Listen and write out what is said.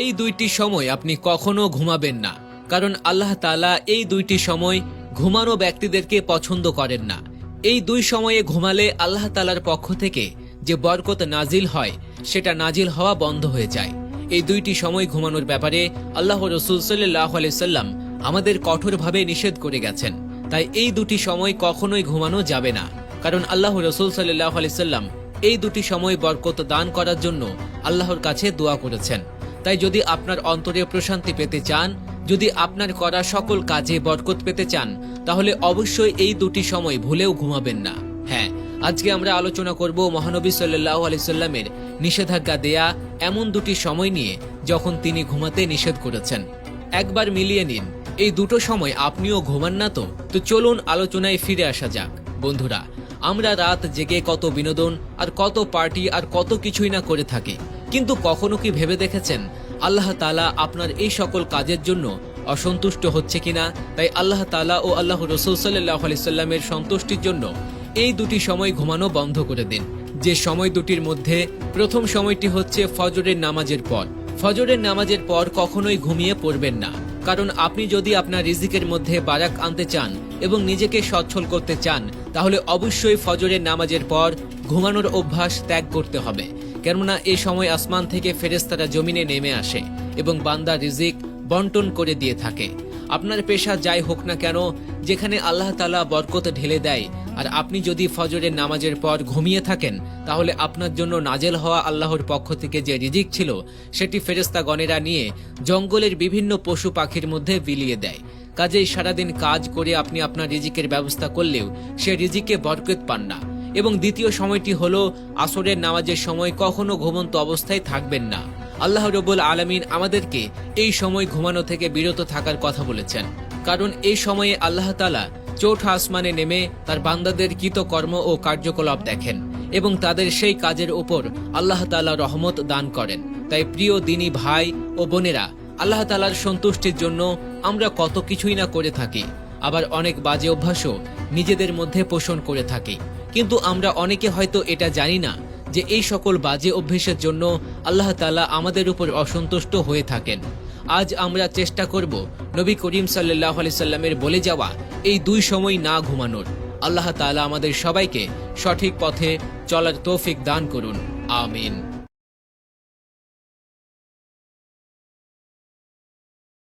এই দুইটি সময় আপনি কখনো ঘুমাবেন না, কারণ আল্লাহ তালা এই দুইটি সময় ঘুমানো ব্যক্তিদেরকে পছন্দ করেন না। এই দুই সময়ে ঘুমালে আল্লাহ তাআলার পক্ষ থেকে যে বরকত নাজিল হয়, সেটা নাজিল হওয়া বন্ধ হয়ে যায়। এই দুইটি সময় ঘুমানোর ব্যাপারে আল্লাহ রসুল সাল্লাহ সাল্লাম আমাদের কঠোরভাবে নিষেধ করে গেছেন। তাই এই দুটি সময় কখনোই ঘুমানো যাবে না, কারণ আল্লাহ রসুল সাল্লাহ সাল্লাম এই দুটি সময় বরকত দান করার জন্য আল্লাহর কাছে দোয়া করেছেন। তাই যদি আপনার অন্তরে প্রশান্তি পেতে চান, যদি আপনার করা সকল কাজে বরকত পেতে চান, তাহলে অবশ্যই এই দুটি সময় ভুলেও ঘুমাবেন না। হ্যাঁ আজকে আমরা আলোচনা করব মহানবী সাল্লাহ আলাইসাল্লামের নিষেধাজ্ঞা দেয়া এমন দুটি সময় নিয়ে যখন তিনি ঘুমাতে নিষেধ করেছেন। একবার মিলিয়ে নিন, এই দুটো সময় আপনিও ঘুমান না তো? তো চলুন আলোচনায় ফিরে আসা যাক। বন্ধুরা, আমরা রাত জেগে কত বিনোদন আর কত পার্টি আর কত কিছুই না করে থাকি। কিন্তু কখনো কি ভেবে দেখেছেন? আল্লাহ তালা আপনার এই সকল কাজের জন্য অসন্তুষ্ট হচ্ছে কিনা? তাই আল্লাহ তালা ও আল্লাহ রসুল সাল্লাহ আলিয়াল্লামের সন্তুষ্টির জন্য এই দুটি সময় ঘুমানো বন্ধ করে দিন। যে সময় দুটির মধ্যে প্রথম সময়টি হচ্ছে ফজরের নামাজের পর। ফজরের নামাজের পর কখনোই ঘুমিয়ে পড়বেন না। কারণ আপনি যদি আপনার রিজিকের মধ্যে বারাক আনতে চান এবং নিজেকে সচ্ছল করতে চান, তাহলে অবশ্যই ফজরের নামাজের পর ঘুমানোর অভ্যাস ত্যাগ করতে হবে। কেননা এ সময় আসমান থেকে ফেরেস্তারা জমিনে নেমে আসে এবং বান্দা রিজিক বন্টন করে দিয়ে থাকে। আপনার পেশা যাই হোক না কেন, যেখানে আল্লাহ তালা বরকত ঢেলে দেয়, আর আপনি যদি ফজরের নামাজের পর ঘুমিয়ে থাকেন, তাহলে আপনার জন্য নাজেল হওয়া আল্লাহর পক্ষ থেকে যে রিজিক ছিল, সেটি ফেরেস্তা গণেরা নিয়ে জঙ্গলের বিভিন্ন পশু পাখির মধ্যে বিলিয়ে দেয়। কাজেই সারাদিন কাজ করে আপনি আপনার রিজিকের ব্যবস্থা করলেও সে রিজিকে বরকত পান না। এবং দ্বিতীয় সময়টি হলো আসরের নামাজের সময় কখনো ঘুমন্ত অবস্থায় থাকবেন না। আল্লাহ রবুল আলমিন আমাদেরকে এই সময় ঘুমানো থেকে বিরত থাকার কথা বলেছেন। কারণ এই সময়ে আল্লাহ তালা চৌঠা আসমানে নেমে তার বান্দাদের কৃতকর্ম ও কার্যকলাপ দেখেন এবং তাদের সেই কাজের ওপর আল্লাহ তালা রহমত দান করেন। তাই প্রিয় দিনী ভাই ও বোনেরা, আল্লাহ তালার সন্তুষ্টির জন্য আমরা কত কিছুই না করে থাকি, আবার অনেক বাজে অভ্যাসও নিজেদের মধ্যে পোষণ করে থাকি। কিন্তু আমরা অনেকে হয়তো এটা জানি না যে এই সকল বাজে অভ্যেসের জন্য আল্লাহ তালা আমাদের উপর অসন্তুষ্ট হয়ে থাকেন। আজ আমরা চেষ্টা করব নবী করিম সাল্লাহ সাল্লামের বলে যাওয়া এই দুই সময় না ঘুমানোর। আল্লাহ তালা আমাদের সবাইকে সঠিক পথে চলার তৌফিক দান করুন। আমিন।